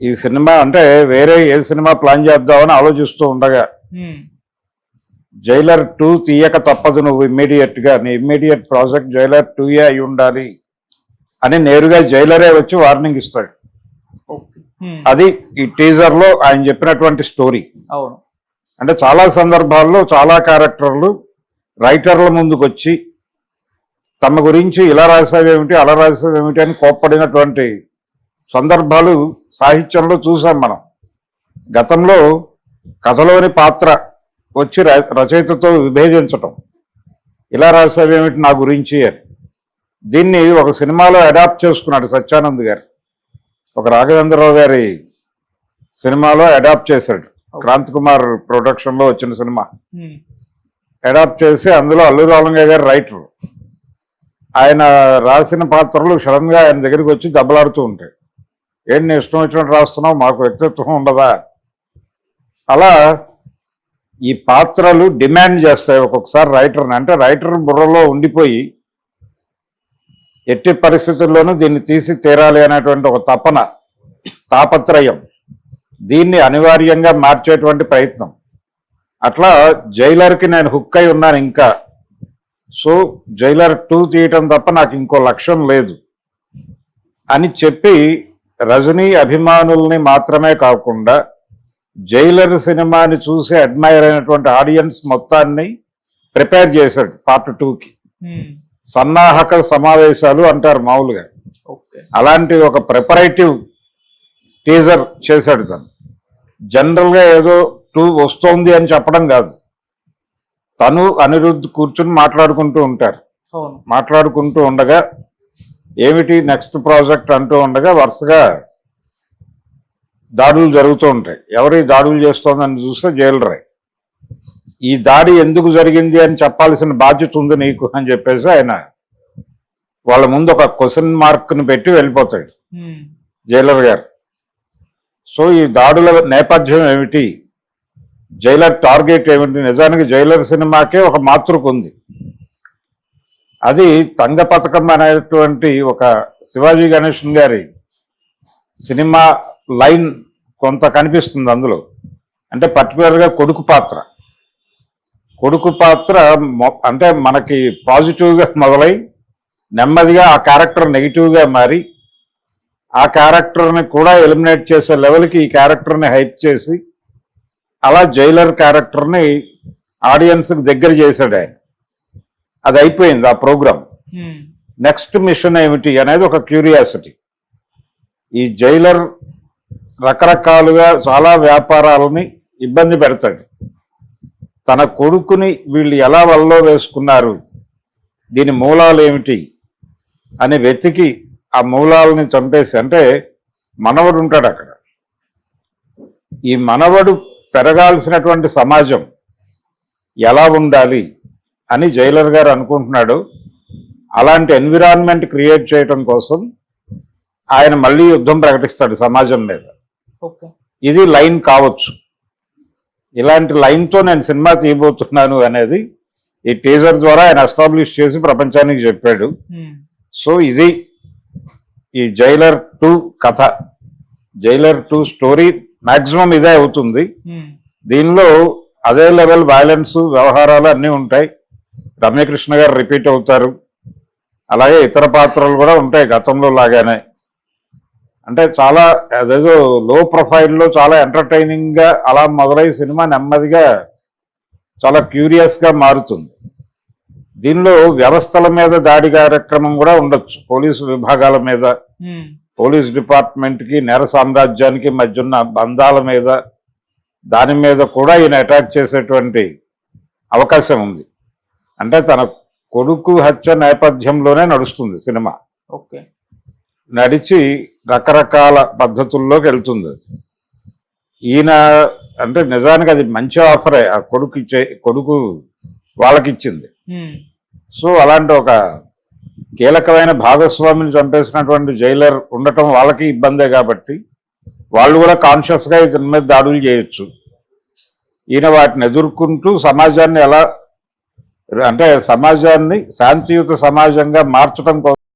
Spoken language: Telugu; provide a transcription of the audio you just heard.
ఈ సినిమా అంటే వేరే ఏ సినిమా ప్లాన్ చేద్దామని ఆలోచిస్తూ ఉండగా జైలర్ టూ తీయక తప్పదు నువ్వు ఇమ్మీడియట్గా. నీ ఇమ్మీడియట్ ప్రాజెక్ట్ జైలర్ టూ ఏ అయి ఉండాలి అని నేరుగా జైలరే వచ్చి వార్నింగ్ ఇస్తాడు. అది ఈ టీజర్లో ఆయన చెప్పినటువంటి స్టోరీ అవును. అంటే చాలా సందర్భాల్లో చాలా క్యారెక్టర్లు రైటర్ల ముందుకు వచ్చి తమ గురించి ఇలా రాసేవేమిటి అలా రాసేవేమిటి అని కోప్పడినటువంటి సందర్భాలు సాహిత్యంలో చూసాం మనం. గతంలో కథలోని పాత్ర వచ్చి ర- రచయితతో విభేదించటం. ఇలా రాసేవేమిటి నా గురించి అని. దీన్ని ఒక సినిమాలో అడాప్ట్ చేసుకున్నాడు సత్యానంద్ గారు. ఒక రాఘవేంద్రరావు గారి సినిమాలో అడాప్ట్ చేశాడు. క్రాంత్ కుమార్ ప్రొడక్షన్లో వచ్చిన సినిమా. అడాప్ట్ చేసి అందులో అల్లు రామలింగ గారు రైటర్. ఆయన రాసిన పాత్రలు సడన్గా ఆయన దగ్గరికి వచ్చి దెబ్బలాడుతూ ఉంటాయి. ఏంటి ఇష్టం వచ్చినట్టు రాస్తున్నావు? మాకు వ్యక్తిత్వం ఉండదా? అలా ఈ పాత్రలు డిమాండ్ చేస్తాయి ఒక్కొక్కసారి రైటర్ని అంటే రైటర్ బుర్రలో ఉండిపోయి ఎట్టి పరిస్థితుల్లోనూ దీన్ని తీసి తీరాలి అనేటువంటి ఒక తపన తాపత్రయం దీన్ని అనివార్యంగా మార్చేటువంటి ప్రయత్నం. అట్లా జైలర్కి నేను హుక్ అయి ఉన్నాను ఇంకా. సో జైలర్ టూ తీయటం తప్ప నాకు ఇంకో లక్ష్యం లేదు అని చెప్పి రజనీ అభిమానుల్ని మాత్రమే కాకుండా జైలర్ సినిమాని చూసి అడ్మైర్ అయినటువంటి ఆడియన్స్ మొత్తాన్ని ప్రిపేర్ చేశాడు పార్ట్ టూకి. సన్నాహక సమావేశాలు అంటారు మామూలుగా. అలాంటి ఒక ప్రిపరేటివ్ టీజర్ చేశాడు తను. జనరల్గా ఏదో టూ వస్తోంది అని చెప్పడం కాదు. తను అనిరుద్ధ్ కూర్చుని మాట్లాడుకుంటూ ఉంటారు. మాట్లాడుకుంటూ ఉండగా ఏమిటి నెక్స్ట్ ప్రాజెక్ట్ అంటూ ఉండగా వరుసగా దాడులు జరుగుతూ ఉంటాయి. ఎవరు దాడులు చేస్తోందని చూస్తే జైలరే. ఈ దాడి ఎందుకు జరిగింది అని చెప్పాల్సిన బాధ్యత ఉంది నీకు అని చెప్పేసి ఆయన వాళ్ళ ముందు ఒక క్వశ్చన్ మార్క్ని పెట్టి వెళ్ళిపోతాడు జైలర్ గారు. సో ఈ దాడుల నేపథ్యం ఏమిటి? జైలర్ టార్గెట్ ఏమిటి? నిజానికి జైలర్ సినిమాకే ఒక మాతృక ఉంది. అది తంగ పథకం అనేటువంటి ఒక శివాజీ గణేషన్ గారి సినిమా లైన్ కొంత కనిపిస్తుంది అందులో. అంటే పర్టికులర్గా కొడుకు పాత్ర. కొడుకు పాత్ర మొ- అంటే మనకి పాజిటివ్గా మొదలై నెమ్మదిగా ఆ క్యారెక్టర్ నెగిటివ్గా మారి ఆ క్యారెక్టర్ని కూడా ఎలిమినేట్ చేసే లెవెల్కి ఈ క్యారెక్టర్ని హైప్ చేసి అలా జైలర్ క్యారెక్టర్ని ఆడియన్స్కి దగ్గర చేశాడు ఆయన అది అయిపోయింది ఆ ప్రోగ్రామ్ నెక్స్ట్ మిషన్ ఏమిటి అనేది ఒక క్యూరియాసిటీ. ఈ జైలర్ రకరకాలుగా చాలా వ్యాపారాలని ఇబ్బంది పెడతాడు తన కొడుకుని వీళ్ళు ఎలా వల్లో వేసుకున్నారు? దీని మూలాలు ఏమిటి? అని వెతికి ఆ మూలాలని చంపేసి అంటే మనవడు ఉంటాడు అక్కడ. ఈ మనవడు పెరగాల్సినటువంటి సమాజం ఎలా ఉండాలి? అని జైలర్ గారు అనుకుంటున్నాడు. అలాంటి ఎన్విరాన్మెంట్ క్రియేట్ చేయటం కోసం ఆయన మళ్ళీ యుద్ధం ప్రకటిస్తాడు సమాజం మీద. ఇది లైన్ కావచ్చు. ఇలాంటి లైన్తో నేను సినిమా తీయబోతున్నాను అనేది ఈ టీజర్ ద్వారా ఆయన ఎస్టాబ్లిష్ చేసి ప్రపంచానికి చెప్పాడు. సో ఇది ఈ జైలర్ టూ కథ. జైలర్ టూ స్టోరీ మాక్సిమం ఇదే అవుతుంది. దీనిలో అదే లెవెల్ వైలెన్స్ వ్యవహారాలు అన్నీ ఉంటాయి. రమ్యకృష్ణ గారు రిపీట్ అవుతారు. అలాగే ఇతర పాత్రలు కూడా ఉంటాయి గతంలో లాగానే. అంటే చాలా అదేదో లో ప్రొఫైల్లో చాలా ఎంటర్టైనింగ్గా అలా మొదలై సినిమా నెమ్మదిగా చాలా క్యూరియస్గా మారుతుంది. దీనిలో వ్యవస్థల మీద దాడి కార్యక్రమం కూడా ఉండొచ్చు. పోలీసు విభాగాల మీద పోలీస్ డిపార్ట్మెంట్కి నేర సామ్రాజ్యానికి మధ్య ఉన్న బంధాల మీద దాని మీద కూడా ఈయన అటాక్ చేసేటువంటి అవకాశం ఉంది. అంటే తన కొడుకు హత్య నేపథ్యంలోనే నడుస్తుంది సినిమా. ఓకే. నడిచి రకరకాల పద్ధతుల్లోకి వెళ్తుంది. ఈయన అంటే నిజానికి అది మంచి ఆఫరే ఆ కొడుకు ఇచ్చే కొడుకు వాళ్ళకి ఇచ్చింది ఉమ్, సో అలాంటి ఒక కీలకమైన భాగస్వామిని చంపేసినటువంటి జైలర్ ఉండటం వాళ్ళకి ఇబ్బందే కాబట్టి వాళ్ళు కూడా కాన్షియస్గా ఇతని మీద దాడులు చేయొచ్చు. ఈయన వాటిని ఎదుర్కొంటూ సమాజాన్ని ఎలా అంటే సమాజాన్ని శాంతియుత సమాజంగా మార్చడం కోసం